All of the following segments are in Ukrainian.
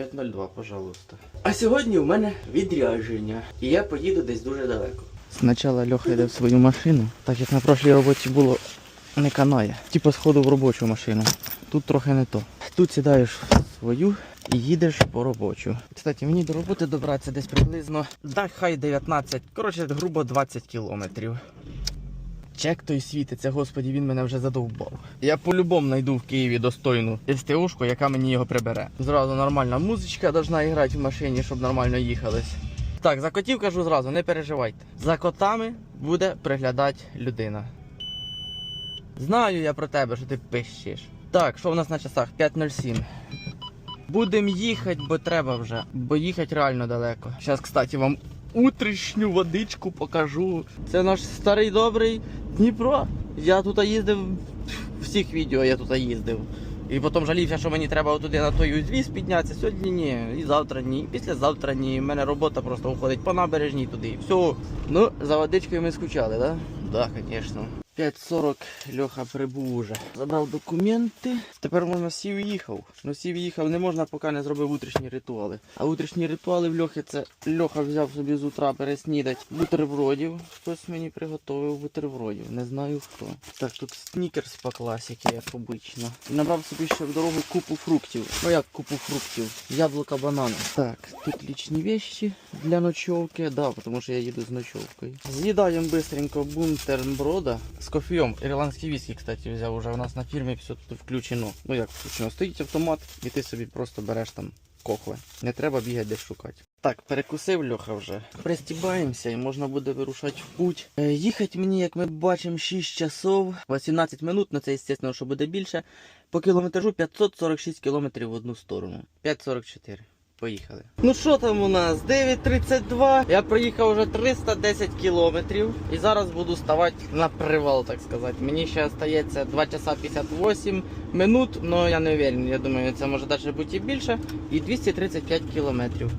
5.02, пожалуйста. А сьогодні у мене відрядження. І я поїду десь дуже далеко. Спочатку Льоха йде в свою машину, так як на прошлій роботі було не канає. Типу сходу в робочу машину. Тут трохи не то. Тут сідаєш в свою і їдеш по робочу. Кстати, мені до роботи добратися десь приблизно, да хай 19, коротше, грубо 20 кілометрів. Чек той світиться, господі, він мене вже задовбав. Я по-любому знайду в Києві достойну СТОшку, яка мені його прибере. Зразу нормальна музичка должна грати в машині, щоб нормально їхались. Так, за котів кажу зразу, не переживайте. За котами буде приглядати людина. Знаю я про тебе, що ти пищиш. Так, що в нас на часах? 5.07. Будем їхати, бо треба вже. Бо їхати реально далеко. Зараз, кстати, вам утрішню водичку покажу. Це наш старий добрий Дніпро. Я тут їздив всіх відео, я тут їздив. І потім жалівся, що мені треба туди на той узвіз піднятися. Сьогодні ні, і завтра ні, і післязавтра ні. У мене робота просто уходить по набережній туди. і Все. Ну, за водичкою ми скучали, так? Да? Так, да, звісно. 5.40 Льоха прибув уже. Забрав документи. Тепер можна сів і їхав. Ну сів і їхав не можна, поки не зробив утрішні ритуали. А утрішні ритуали в Льохи це Льоха взяв собі з утра переснідать бутербродів. Хтось мені приготував бутербродів. Не знаю хто. Так, тут снікерс по класіки, як обично. Набрав собі ще в дорогу купу фруктів. Ну як купу фруктів? Яблука, банани. Так, тут лічні вещи для ночовки. Да, тому що я їду з ночовкою. З'їдаємо быстренько бунтерброда з кофеєм. Ірландський віскі, кстати, взяв уже у нас на фірмі все тут включено. Ну як включено? Стоїть автомат, і ти собі просто береш там кохве. Не треба бігати десь шукати. Так, перекусив Льоха вже. Пристібаємося і можна буде вирушати в путь. Е, їхати мені, як ми бачимо, 6 часов, 18 минут, ну це, звісно, що буде більше. По кілометражу 546 кілометрів в одну сторону. 5,44. Поїхали. Ну що там у нас? 9.32. Я проїхав вже 310 кілометрів. І зараз буду ставати на привал, так сказати. Мені ще остається 2 часа 58 минут, але я не вірю. Я думаю, це може навіть бути і більше. І 235 кілометрів.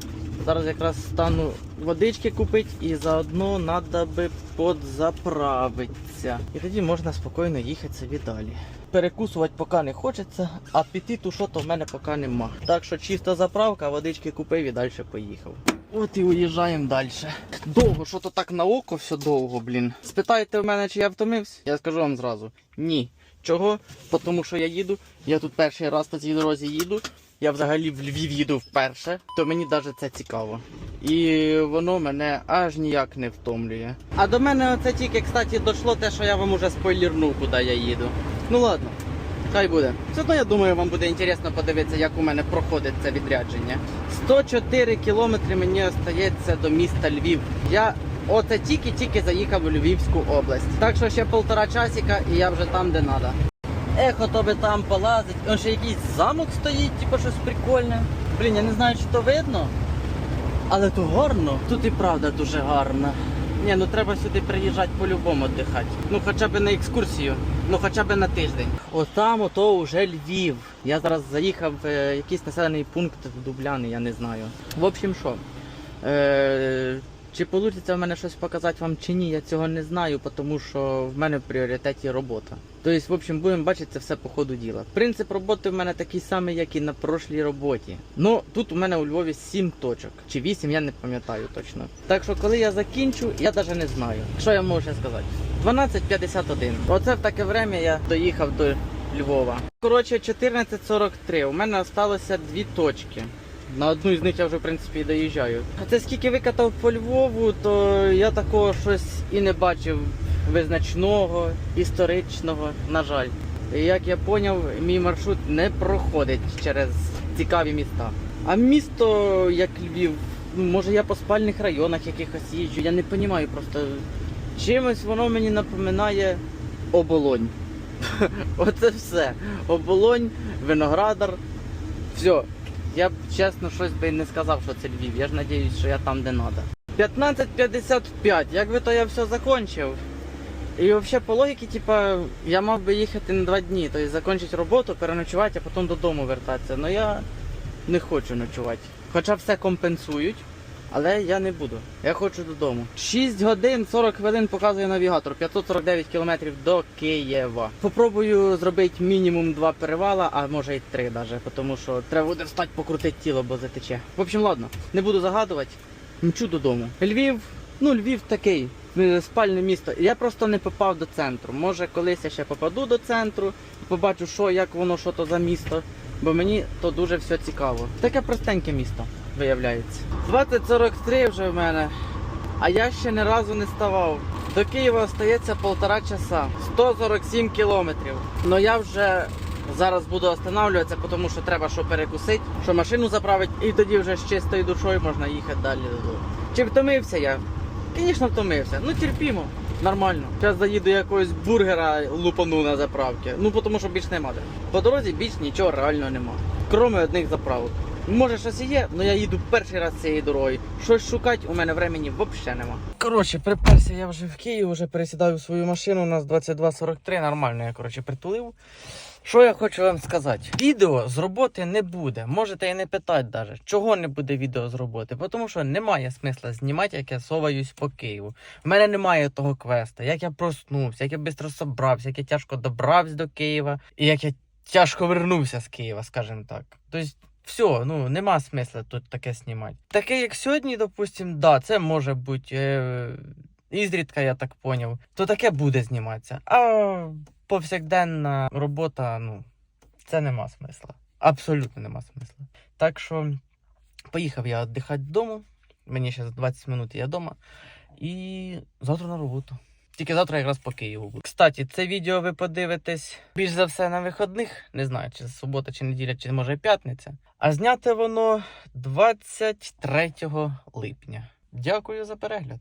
Зараз якраз стану водички купити і заодно треба би подзаправитися. І тоді можна спокійно їхати собі далі. Перекусувати поки не хочеться, а апетиту що то в мене поки нема. Так що чиста заправка, водички купив і далі поїхав. От і уїжджаємо далі. Довго, що то так на око все довго, блін. Спитаєте в мене, чи я втомився? Я скажу вам зразу: ні. Чого? Тому що я їду. Я тут перший раз по цій дорозі їду. Я взагалі в Львів їду вперше, то мені навіть це цікаво. І воно мене аж ніяк не втомлює. А до мене оце тільки, кстати, дійшло те, що я вам уже спойлернув, куди я їду. Ну ладно, хай буде. Все одно я думаю, вам буде інтересно подивитися, як у мене проходить це відрядження. 104 кілометри мені остається до міста Львів. Я оце тільки-тільки заїхав у Львівську область. Так що ще полтора часика і я вже там, де треба. Ехо то би там полазить. Он ще якийсь замок стоїть, типу щось прикольне. Блін, я не знаю, чи то видно. Але то гарно. Тут і правда дуже гарно. Ні, ну треба сюди приїжджати по-любому віддихати. Ну хоча б на екскурсію, ну хоча б на тиждень. Отам ото вже Львів. Я зараз заїхав в е, якийсь населений пункт в Дубляни, я не знаю. В общем, що? Е, чи вийде в мене щось показати вам чи ні, я цього не знаю, тому що в мене в пріоритеті робота. Тобто, в общем, будемо бачити це все по ходу діла. Принцип роботи в мене такий самий, як і на прошлій роботі. Ну тут у мене у Львові 7 точок. Чи 8, я не пам'ятаю точно. Так що, коли я закінчу, я навіть не знаю. Що я можу ще сказати? 12.51. Оце в таке время я доїхав до Львова. Коротше, 14.43. У мене залишилося дві точки. На одну із них я вже в принципі і доїжджаю. А це скільки викатав по Львову, то я такого щось і не бачив визначного, історичного, на жаль. Як я поняв, мій маршрут не проходить через цікаві міста. А місто, як Львів, ну, може я по спальних районах якихось їжджу, я не розумію просто. Чимось воно мені напоминає оболонь. Оце все. Оболонь, виноградар. Все. Я б чесно щось би не сказав, що це Львів. Я ж надіюсь, що я там, де треба. 15.55. Якби то я все закончив. І взагалі по логіці, типа, я мав би їхати на два дні, тобто закінчити роботу, переночувати, а потім додому вертатися. Але я не хочу ночувати. Хоча все компенсують. Але я не буду. Я хочу додому. 6 годин 40 хвилин показує навігатор. 549 кілометрів до Києва. Попробую зробити мінімум два перевала, а може й три даже, тому що треба буде встати покрутити тіло, бо затече. В общем, ладно, не буду загадувати. Мчу додому. Львів, ну Львів такий. е, Спальне місто. Я просто не попав до центру. Може, колись я ще попаду до центру, побачу, що як воно, що то за місто. Бо мені то дуже все цікаво. Таке простеньке місто, виявляється. 2043 вже в мене, а я ще ні разу не ставав. До Києва остається полтора часа, 147 кілометрів. Ну я вже зараз буду останавливатися, тому що треба що перекусити, що машину заправити, і тоді вже з чистою душою можна їхати далі додому. Чи втомився я? Звісно, втомився. Ну терпімо. Нормально. Зараз заїду якогось бургера лупану на заправки. Ну тому що більш нема. По дорозі більш нічого реально нема. Кроме одних заправок. Може щось є, але я їду перший раз цією дорогою. Щось шукати у мене времени взагалі нема. Коротше, приперся я вже в Київ, вже пересідаю свою машину. У нас 22.43, нормально я коротше притулив. Що я хочу вам сказати? Відео з роботи не буде. Можете і не питати даже, чого не буде відео з роботи. Тому що немає смисла знімати, як я соваюсь по Києву. В мене немає того квеста, як я проснувся, як я швидко собрався, як я тяжко добрався до Києва, і як я тяжко вернувся з Києва, скажімо так. Тобто, все, ну нема смисла тут таке знімати. Таке, як сьогодні, допустим, да, це може бути. Е- Ізрідка, я так поняв, то таке буде зніматися. А повсякденна робота, ну, це нема смисла. Абсолютно нема смисла. Так що поїхав я віддихати додому. Мені ще за 20 минут я вдома. І завтра на роботу. Тільки завтра якраз по Києву буду. Кстати, це відео ви подивитесь більш за все на вихідних. Не знаю, чи субота, чи неділя, чи може п'ятниця. А зняте воно 23 липня. Дякую за перегляд.